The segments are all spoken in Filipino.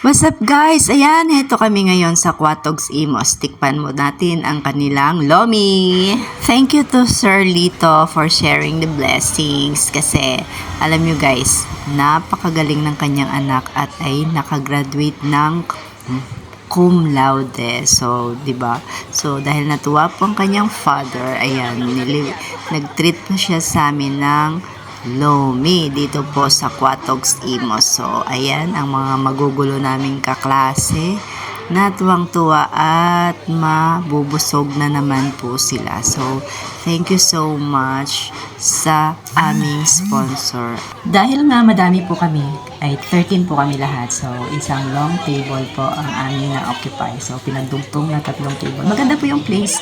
What's up guys? Ayan, heto kami ngayon sa Quatogs Imos. Tikpan mo natin ang kanilang lomi. Thank you to Sir Lito for sharing the blessings kasi alam nyo guys, napakagaling ng kanyang anak at ay nakagraduate ng cum laude. So, 'di ba? So, dahil natuwa po ang kanyang father, ayan, nili- nag-treat po siya sa amin ng Lomi dito po sa Quatogs Imos. So, ayan ang mga magugulo naming kaklase. Natuwang-tuwa at mabubusog na naman po sila. So, thank you so much sa aming sponsor. Dahil nga madami po kami, ay 13 po kami lahat. So, isang long table po ang aming na-occupy. So, pinagdugtong na tatlong table. Maganda po yung place.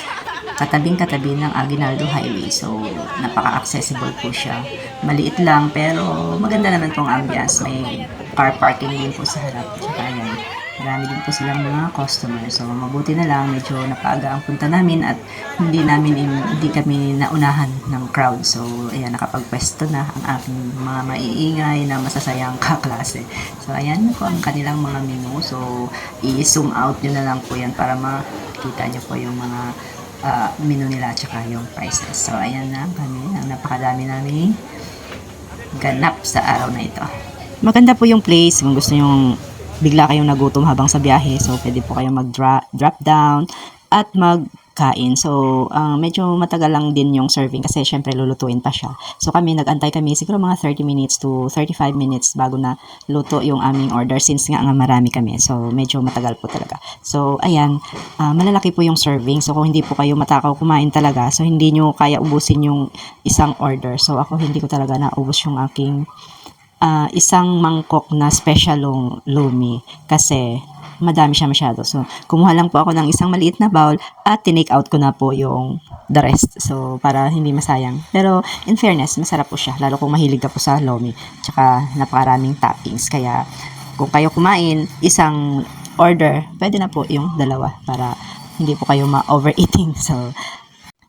Katabing-katabi ng Aguinaldo Highway. So, napaka-accessible po siya. Maliit lang, pero maganda naman pong ambience. May car parking din po sa harap. Tsaka yan, marami din po silang mga customer. So, mabuti na lang, medyo napaaga ang punta namin at hindi namin, hindi kami naunahan ng crowd. So, ayan, nakapagpwesto na ang aking mga maiingay na masasayang kaklase. So, ayan po ang kanilang mga menu. So, i-zoom out nyo na lang po yan para makita nyo po yung mga ah, menu nila at saka yung prices. So, ayan na kami. Ang napakadami namin ganap sa araw na ito. Maganda po yung place kung gusto nyong bigla kayong nagutom habang sa biyahe. So, pwede po kayong mag-drop down at magkain. So, ang medyo matagal lang din yung serving kasi syempre lulutuin pa siya. So, kami nag-antay kami siguro mga 30 minutes to 35 minutes bago na luto yung aming order since nga nga marami kami. So, medyo matagal po talaga. So, ayan, ah, malalaki po yung serving. So, kung hindi po kayo matakaw kumain talaga, so hindi nyo kaya ubusin yung isang order. So, ako hindi ko talaga naubos yung aking ah, isang mangkok na specialong lumi kasi madami siya masyado. So, kumuha lang po ako ng isang maliit na bowl at tinake out ko na po yung the rest. So, para hindi masayang. Pero, in fairness, masarap po siya. Lalo kung mahilig ka po sa lomi. Tsaka, napakaraming toppings. Kaya, kung kayo kumain, isang order, pwede na po yung dalawa para hindi po kayo ma-overeating. So,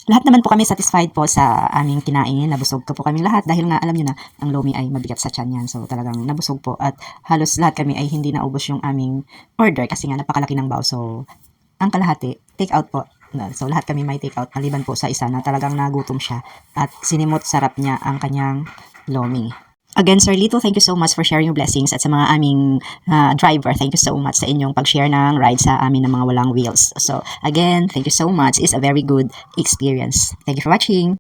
lahat naman po kami satisfied po sa aming kinain. Nabusog ka po kami lahat dahil nga alam nyo na ang lomi ay mabigat sa tiyan yan. So talagang nabusog po at halos lahat kami ay hindi naubos yung aming order kasi nga napakalaki ng bao. So ang kalahati, take out po. So lahat kami may take out maliban po sa isa na talagang nagutom siya at sinimot sarap niya ang kanyang lomi. Again, Sir Lito, thank you so much for sharing your blessings at sa mga aming ah, driver, thank you so much sa inyong pag-share ng ride sa amin ng mga walang wheels. So, again, thank you so much. It's a very good experience. Thank you for watching.